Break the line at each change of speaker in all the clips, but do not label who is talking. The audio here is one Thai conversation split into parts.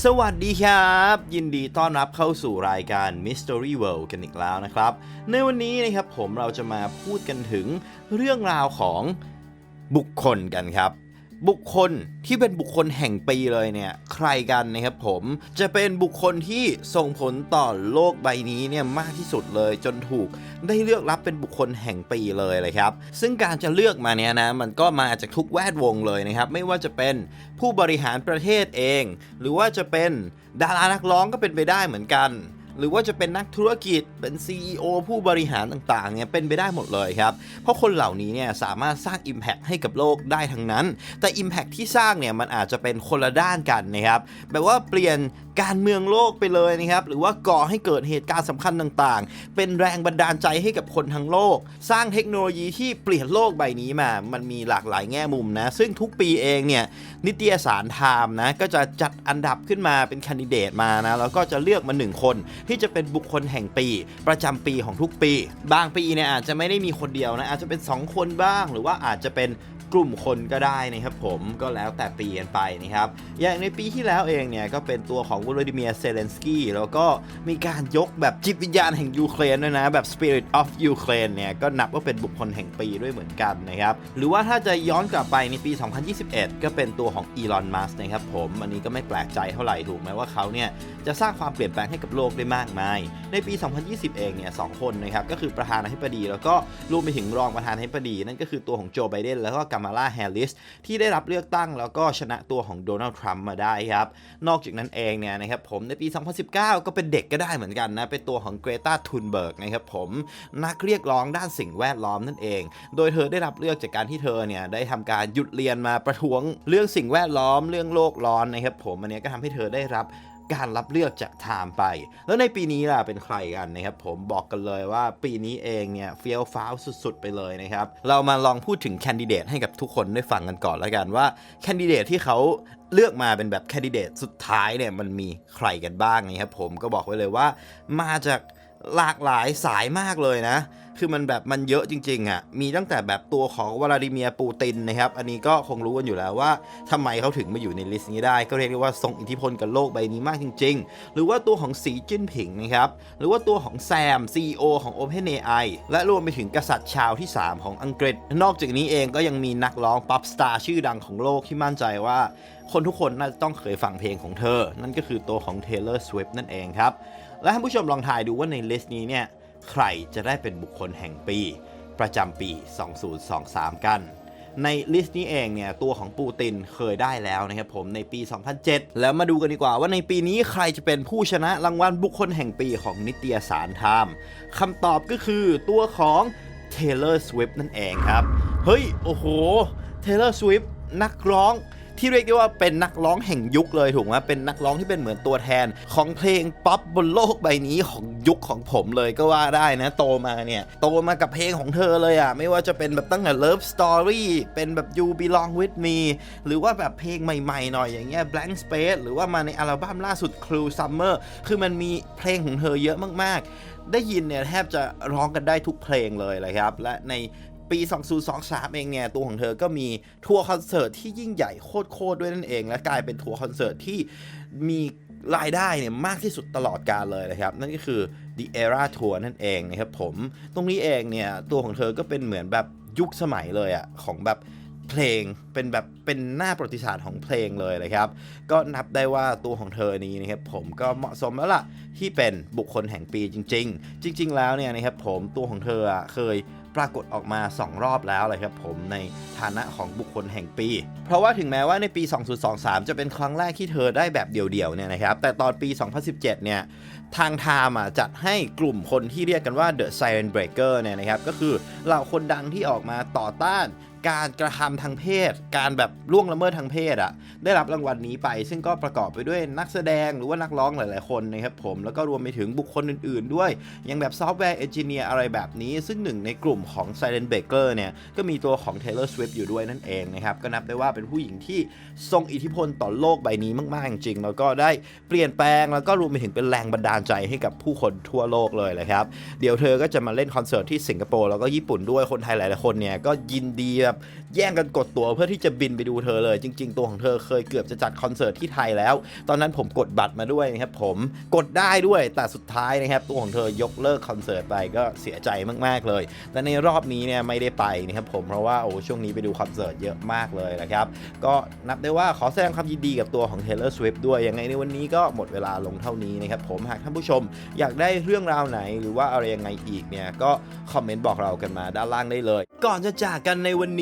สวัสดีครับ ยินดีต้อนรับเข้าสู่รายการ Mystery World กันอีกแล้วนะครับ ในวันนี้นะครับผมเราจะมาพูดกันถึงเรื่องราวของบุคคลกันครับ บุคคลที่เป็นบุคคลแห่งปีเลยเนี่ยใครกันนะครับผมจะเป็นบุคคลที่ส่งผลต่อโลกใบนี้เนี่ยมากที่สุดเลยจนถูกได้เลือกรับเป็นบุคคลแห่งปีเลยเลยครับ ซึ่งการจะเลือกมาเนี่ยนะมันก็มาจากทุกแวดวงเลยนะครับ ไม่ว่าจะเป็นผู้บริหารประเทศเอง หรือว่าจะเป็นดารานักร้องก็เป็นไปได้เหมือนกัน หรือว่าจะเป็นนักธุรกิจเป็น CEO ผู้บริหารต่างๆเนี่ยเป็นไปได้หมดเลยครับ เพราะคนเหล่านี้เนี่ยสามารถสร้าง Impact ให้กับโลกได้ทั้งนั้น แต่ Impact ที่สร้างเนี่ยมันอาจจะเป็นคนละด้านกันนะครับแบบว่าเปลี่ยนการเมืองโลกไปเลยนะครับหรือว่าก่อให้เกิดเหตุการณ์สำคัญต่างๆ เป็นแรงบันดาลใจให้กับคนทั้งโลก สร้างเทคโนโลยีที่เปลี่ยนโลกใบนี้มา มันมีหลากหลายแง่มุมนะ ซึ่งทุกปีเองเนี่ยนิตยสารไทม์นะก็จะจัดอันดับขึ้นมาเป็นแคนดิเดตมานะแล้วก็จะเลือกมาหนึ่งคน ทที่จะเป็นบุคคลแห่งปี ประจำปีของทุกปี บางปีเนี่ยอาจจะไม่ได้มีคนเดียวนะอาจจะเป็น 2 คนบ้าง หรือว่าอาจจะเป็น กลุ่มคนก็ได้นะครับผมก็แล้วแต่ปีกันไปนะครับอย่างในปีที่แล้วเองเนี่ยก็เป็นตัวของวลาดิเมียร์เซเลนสกี้แล้วก็มีการยกแบบจิตวิญญาณแห่งยูเครนด้วยนะแบบ Spirit of Ukraine เนี่ยก็นับว่าเป็นบุคคลแห่งปีด้วยเหมือนกันนะครับหรือว่าถ้าจะย้อนกลับไปในปี 2021 ก็เป็นตัวของอีลอนมัสนะครับผมอันนี้ก็ไม่แปลกใจเท่าไหร่ถูกไหมว่าเขาเนี่ยจะสร้างความเปลี่ยนแปลงให้กับโลกได้มากมาย ในปี 2020 เองเนี่ยสองคนนะครับก็คือประธานาธิบดี แล้วก็รวมไปถึงรองประธานาธิบดีนั่นก็คือตัวของโจไบเดนแล้วก็กามาลาแฮร์ริสที่ได้รับเลือกตั้งแล้วก็ชนะตัวของโดนัลด์ทรัมป์มาได้ครับ นอกจากนั้นเองเนี่ยนะครับผมในปี 2019 ก็เป็นเด็กก็ได้เหมือนกันนะ เป็นตัวของเกรตาทุนเบิร์กนะครับผมนักเรียกร้องด้านสิ่งแวดล้อมนั่นเอง โดยเธอได้รับเลือกจากการที่เธอเนี่ยได้ทำการหยุดเรียนมาประท้วงเรื่องสิ่งแวดล้อมเรื่องโลกร้อนนะครับผมอันนี้ก็ทำให้เธอได้รับ การรับเลือกจากไทม์ไป แล้วในปีนี้ล่ะเป็นใครกันนะครับผมบอกกันเลยว่าปีนี้เองเนี่ยเฟี้ยวฟ้าวสุดๆ ไปเลยนะครับ เรามาลองพูดถึงแคนดิเดตให้กับทุกคนได้ฟังกันก่อนแล้วกันว่าแคนดิเดตที่เขาเลือกมาเป็นแบบแคนดิเดตสุดท้ายเนี่ยมันมีใครกันบ้างนะครับผมก็บอกไว้เลยว่ามาจาก หลากหลายสายมากเลยนะ คือมันแบบมันเยอะจริงๆอะ่ะ มีตั้งแต่แบบตัวของวลาดิเมียร์ปูตินนะครับ อันนี้ก็คงรู้กันอยู่แล้วว่าทำไมเขาถึงมาอยู่ในลิสต์นี้ได้ ก็เรียกได้ว่าทรงอิทธิพลกับโลกใบนี้มากจริง ๆ หรือว่าตัวของสีจิ้นผิงนะครับ หรือว่าตัวของแซม CEO ของ OpenAI และรวมไปถึงกษัตริย์ชาวที่ 3 ของอังกฤษ นอกจากนี้เองก็ยังมีนักร้องป๊อปสตาร์ชื่อดังของโลกที่มั่นใจว่า คนทุกคนน่าจะต้องเคยฟังเพลงของเธอ นั่นก็คือตัวของ Taylor Swift นั่นเองครับ และท่านผู้ชมลองทายดูว่าในลิสต์นี้เนี่ยใครจะได้เป็นบุคคลแห่งปี ประจำปี 2023 กัน ในลิสต์นี้เองเนี่ยตัวของปูตินเคยได้แล้วนะครับผมในปี 2007 แล้วมาดูกันดีกว่าว่าในปีนี้ใครจะเป็นผู้ชนะรางวัลบุคคลแห่งปีของนิตยสารไทม์คำตอบก็คือตัวของ Taylor Swift นั่นเองครับ เฮ้ย โอ้โห Taylor Swift นักร้อง ที่เรียกได้ว่าเป็นนักร้องแห่งยุคเลยถูกไหมเป็นนักร้องที่เป็นเหมือนตัวแทน ของเพลงป๊อปบนโลกใบนี้ของยุคของผมเลยก็ว่าได้นะ โตมาเนี่ยโตมากับเพลงของเธอเลยอะไม่ว่าจะเป็นแบบตั้งแต่ Love Story เป็นแบบ You Belong With Me หรือว่าแบบเพลงใหม่ๆหน่อยอย่างเงี้ย Blank Space หรือว่ามาในอัลบั้มล่าสุด Cruel Summer คือมันมีเพลงของเธอเยอะมากๆ ได้ยินเนี่ยแทบจะร้องกันได้ทุกเพลงเลยเลยครับและใน ปี 2023 เองเนี่ย ตัวของเธอก็มีทัวร์คอนเสิร์ตที่ยิ่งใหญ่โคตรๆด้วยนั่นเอง และกลายเป็นทัวร์คอนเสิร์ตที่มีรายได้เนี่ยมากที่สุดตลอดกาลเลยนะครับ นั่นก็คือ The Era Tour นั่นเองนะครับผม ตรงนี้เองเนี่ย ตัวของเธอก็เป็นเหมือนแบบยุคสมัยเลยอะของแบบเพลงเป็นแบบเป็นหน้าประวัติศาสตร์ของเพลงเลยนะครับ ก็นับได้ว่าตัวของเธอนี้นะครับผมก็เหมาะสมแล้วล่ะที่เป็นบุคคลแห่งปีจริง ๆ จริง ๆ แล้วเนี่ยนะครับผมตัวของเธอเคย ปรากฏออกมา 2 รอบแล้วเลยครับผมในฐานะของบุคคลแห่งปี เพราะว่าถึงแม้ว่าในปี 2023 จะเป็นครั้งแรกที่เธอได้แบบเดี่ยวๆเนี่ยนะครับ แต่ตอนปี 2017 เนี่ยทางไทม์อะจัดให้กลุ่มคนที่เรียกกันว่า The Siren Breaker เนี่ยนะครับ ก็คือเหล่าคนดังที่ออกมาต่อต้าน การกระทำทางเพศ การแบบล่วงละเมิดทางเพศอะได้รับรางวัลนี้ไป ซึ่งก็ประกอบไปด้วยนักแสดงหรือว่านักร้องหลาย ๆ คนนะครับผมแล้วก็รวมไปถึงบุคคลอื่น ๆ ด้วย อย่างแบบซอฟต์แวร์เอนจิเนียร์อะไรแบบนี้ ซึ่งหนึ่งในกลุ่มของ Silent Baker เนี่ยก็มีตัวของ Taylor Swift อยู่ด้วยนั่นเองนะครับก็นับได้ว่าเป็นผู้หญิงที่ทรงอิทธิพลต่อโลกใบนี้มาก ๆ จริงๆแล้วก็ได้เปลี่ยนแปลงแล้วก็รวมไปถึงเป็นแรงบันดาลใจให้กับผู้คนทั่วโลกเลยเลยครับเดี๋ยวเธอก็จะมาเล่นคอนเสิร์ตที่สิงคโปร์แล้วก็ญี่ปุ่นด้วยคนไทยหลาย ๆ คนเนี่ยก็ยินดีแบบแย่งกันกดตั๋วเพื่อที่จะบินไปดูเธอเลย จริง ๆ ตัวของเธอเคยเกือบจะจัดคอนเสิร์ตที่ไทยแล้ว ตอนนั้นผมกดบัตรมาด้วยนะครับผมกดได้ด้วยแต่สุดท้ายนะครับตัวของเธอยกเลิกคอนเสิร์ตไปก็เสียใจมากๆเลย แต่ในรอบนี้เนี่ยไม่ได้ไปนะครับผมเพราะว่าโอ้ช่วงนี้ไปดูคอนเสิร์ตเยอะมากเลยนะครับก็นับได้ว่าขอแสดงความยินดีกับตัวของ Taylor Swift ด้วยยังไงในวันนี้ก็หมดเวลาลงเท่านี้นะครับผมหากท่านผู้ชมอยากได้เรื่องราวไหนหรือว่าอะไรยังไงอีกเนี่ยก็คอมเมนต์บอกเรากันมาด้านล่างได้เลย ก่อนจะจากกันในวันนี้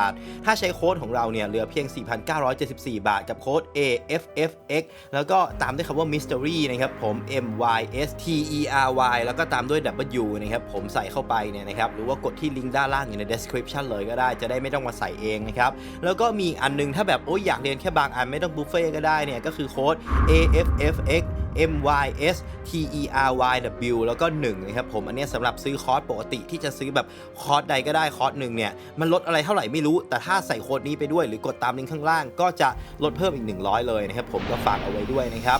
าทถ้าใช้โค้ดของเราเนี่ยเหลือเพียง 4,974 บาท กับโค้ด AFFX แล้วก็ตามด้วยคำว่า Mystery นะครับผม M Y S T E R Y แล้วก็ตามด้วย W นะครับผมใส่เข้าไปเนี่ยนะครับหรือว่ากดที่ลิงก์ด้านล่างอยู่ใน description เลยก็ได้จะได้ไม่ต้องมาใส่เองนะครับแล้วก็มีอันนึงถ้าแบบโอ้ยอยากเรียนแค่บางอันไม่ต้องบุฟเฟ่ก็ได้เนี่ยก็คือโค้ด AFFX M Y S T E R Y W แล้วก็1นะครับผมอันนี้สำหรับซื้อคอร์สปกติที่จะซื้อแบบคอร์สใดก็ได้คอร์สหนึ่งเนี่ยมันลดอะไรเท่าไหร่ไม่รู้รู้ แต่ถ้าใส่โค้ดนี้ไปด้วย หรือกดตามลิงก์ข้างล่างก็จะลดเพิ่มอีก 100 เลยนะครับผมก็ฝากเอาไว้ด้วยนะครับ